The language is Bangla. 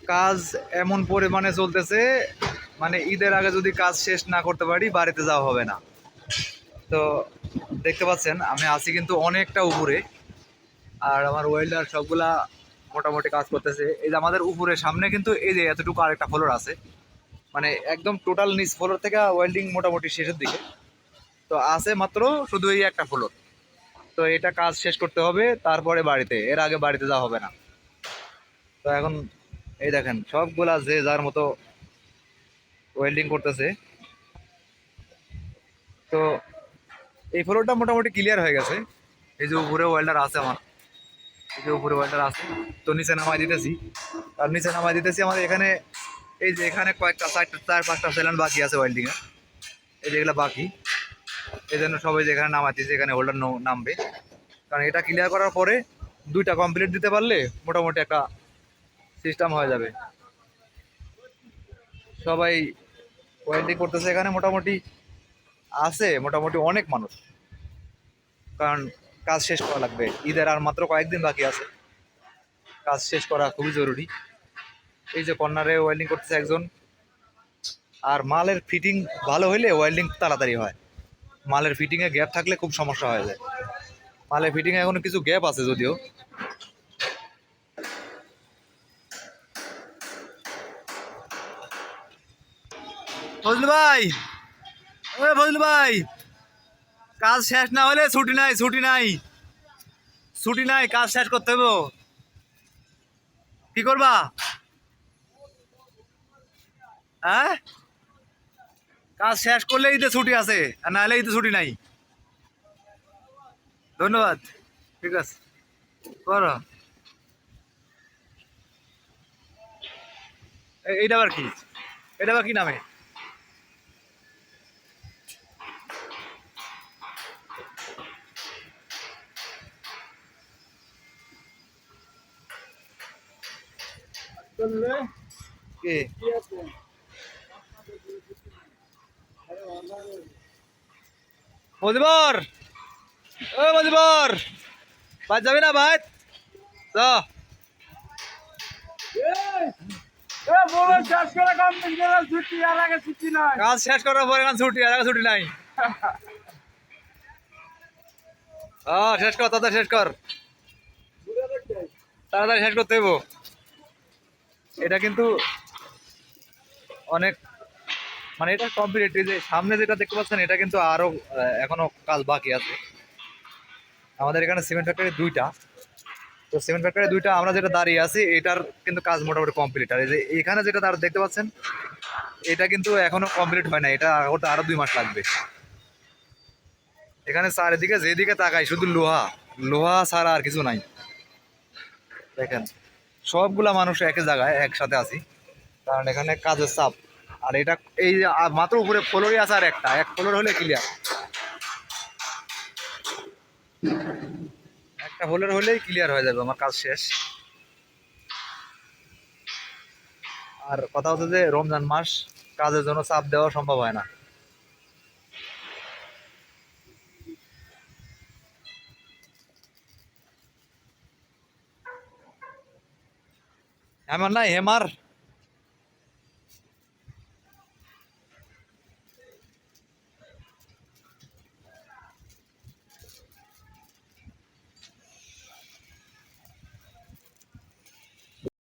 কাজ এমন পরিমাণে চলতেছে মানে ঈদের আগে যদি কাজ শেষ না করতে পারি, বাড়িতে যাওয়া হবে না। তো দেখতে পাচ্ছেন, আমি আছি কিন্তু অনেকটা উপরে, আর আমার ওয়েল্ডার সবগুলা মোটামুটি কাজ করতেছে। এই যে আমাদের উপরে সামনে কিন্তু এই যে এতটুকু আরেকটা ফ্লোর আছে মানে একদম টোটাল নিচ ফ্লোর থেকে ওয়েল্ডিং মোটামুটি শেষের দিকে। তো আছে মাত্র শুধু এই একটা ফ্লোর তো এটা কাজ শেষ করতে হবে, তারপরে বাড়িতে, এর আগে বাড়িতে যাওয়া হবে না। তো এখন এই দেখেন, সবগুলা যে যার মতো ওয়েল্ডিং করতেছে। তো এই ফ্লোরটা মোটামুটি ক্লিয়ার হয়ে গেছে। এই যে উপরে ওয়েল্ডার আছে আমার। এই যে উপরে ওয়েল্ডার আছে, তো নিচে নামাই দিতেছি। আর নিচে নামাই দিতেছি আমার এখানে, এই যে এখানে কয়েকটা চারটা, চার পাঁচটা সেলান বাকি আছে ওয়েল্ডিংয়ের এই যেগুলো বাকি। এই জন্য সবাই যেখানে নামাচ্ছি এখানে হোল্ডার নামবে। কারণ এটা ক্লিয়ার করার পরে দুইটা কমপ্লিট দিতে পারলে মোটামুটি একটা সিস্টেম হয়ে যাবে। সবাই ওয়েল্ডিং করতেছে এখানে মোটামুটি, আছে মোটামুটি অনেক মানুষ। কারণ কাজ শেষ করা লাগবে। ঈদের আর মাত্র কয়েকদিন বাকি আছে। কাজ শেষ করা খুবই জরুরি। এই যে কর্নারে ওয়েল্ডিং করতেছে একজন। আর মালের ফিটিং ভালো হইলে ওয়েল্ডিং তাড়াতাড়ি হয়। মালের ফিটিংয়ে গ্যাপ থাকলে খুব সমস্যা হয়ে যায়। মালের ফিটিংয়ে এখনও কিছু গ্যাপ আছে যদিও। ফজলু ভাই। ও ফজলু ভাই। কাজ শেষ না হলে ছুটি নাই ছুটি নাই। ছুটি নাই, কাজ শেষ করতে হবে কি করবা? হ্যাঁ? কাজ শেষ করলে ঈদে ছুটি আছে, আর না নাহলে ঈদে ছুটি নাই। ধন্যবাদ। ঠিক আছে। করো। এইটা আবার কি? এটা আবার কি নামে? কে? মজিবর! ও মজিবর! বাদ যাবি না ভাই? চ। কাজ শেষ করার পরে এখন ছুটি আর ছুটি নাই। শেষ কর তাড়াতাড়ি শেষ কর। তাড়াতাড়ি শেষ করতে হইব। এটা কিন্তু অনেক মানে এটা কমপ্লিট যে সামনে যেটা দেখতে পাচ্ছেন এটা কিন্তু আরও আহ, এখনও কাজ বাকি আছে। আমাদের এখানে সিমেন্ট ফ্যাক্টরি দুইটা। তো সিমেন্ট ফ্যাক্টরি দুইটা আমরা যেটা দাঁড়িয়ে আছি এটার কিন্তু কাজ মোটামুটি কমপ্লিট আর এই যে এখানে যেটা তার দেখতে পাচ্ছেন এটা কিন্তু এখনও কমপ্লিট হয় না এটা ওটা আরও দুই মাস লাগবে। এখানে চারিদিকে যেদিকে তাকাই শুধু লোহা লোহা ছাড়া আর কিছু নাই। দেখেন। সবগুলা মানুষ একই জায়গায়, একসাথে আছি। কারণ এখানে কাজের চাপ। আর এটা, এই মাত্র উপরে ফ্লোরই আছে আর একটা। এক ফ্লোর হলে ক্লিয়ার একটা ফ্লোর হলেই ক্লিয়ার হয়ে যাবে, আমার কাজ শেষ। আর কথা হচ্ছে যে, রমজান মাস, কাজের জন্য চাপ দেওয়া সম্ভব হয় না। এমন না হেমার